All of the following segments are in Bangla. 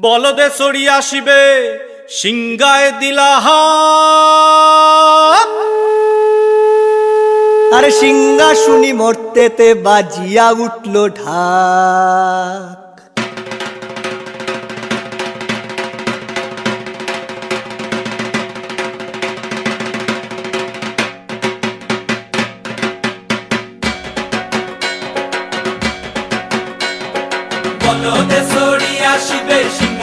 বলদে সরি আসিবে সিংগায় দিলাহা। আরে সিংহাসুনি মর্তেতে বাজিয়া উঠল ঢাক। বলদে সরি আসিবে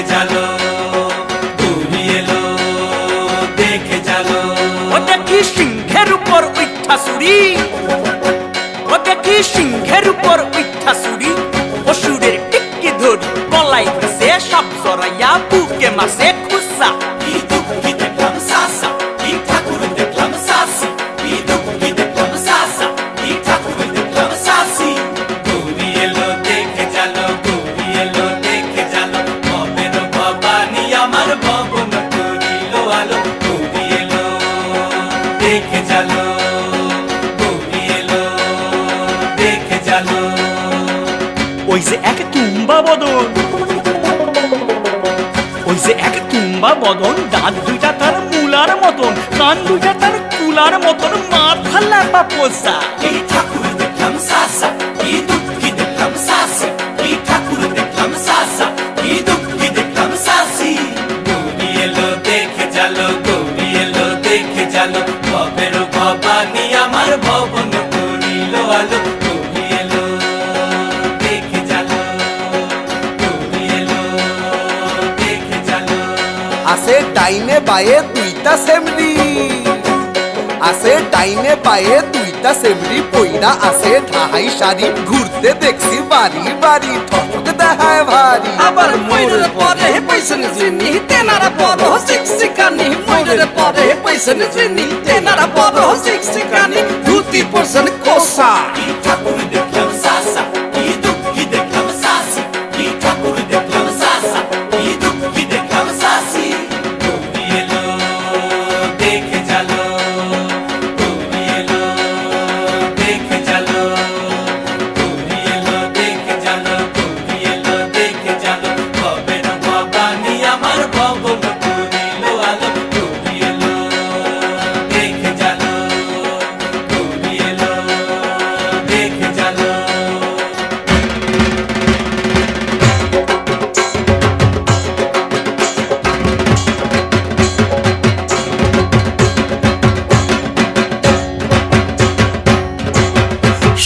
দেখে চালো গৌরী এলো দেখে চালো। ওটা কি সিংহের উপর উচ্ছাসুরি ওটা ওই যে এক তুম্বা বদন। ওই যে এক তুম্বা বদন দাঁত দুইটা তার মুলার মতন, কান দুইটা তার কুলার মতন, মাথা লাপা পোষা। এই ঠাকুর দেখলাম ডাইনে বায়ে দুইটা সেমরি। আছে ডাইনে পায়ে দুইটা সেমরি পইরা আছে ঠাহাই শাড়ি। ঘুরতে দেখছি বাড়ি বাড়ি ঠক দেখায় ভারী। আবার ময়ূরের পরে পয়সন জিনি তেনারা বড় শিক্ষিকানি ময়ূরের পরে পয়সন জিনি তেনারা বড় শিক্ষিকানি ধুতি পরশন কোসা ঠাকুর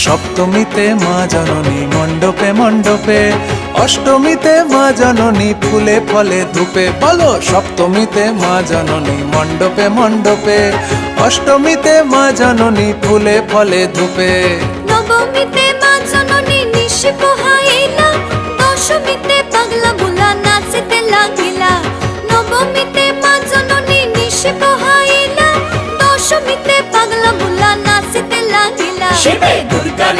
সপ্তমীতে মা জননী, মণ্ডপে মণ্ডপে। অষ্টমীতে মা জননী, ফুলে ফলে ধূপে। বলো, সপ্তমীতে মা জননী, মণ্ডপে মণ্ডপে। অষ্টমীতে মা জননী, ফুলে ফলে ধূপে। নবমীতে মা জননী, নিশি পোহাইলা। দশমীতে পাগলা বুলা নাচিতে লাগিলা। নবমীতে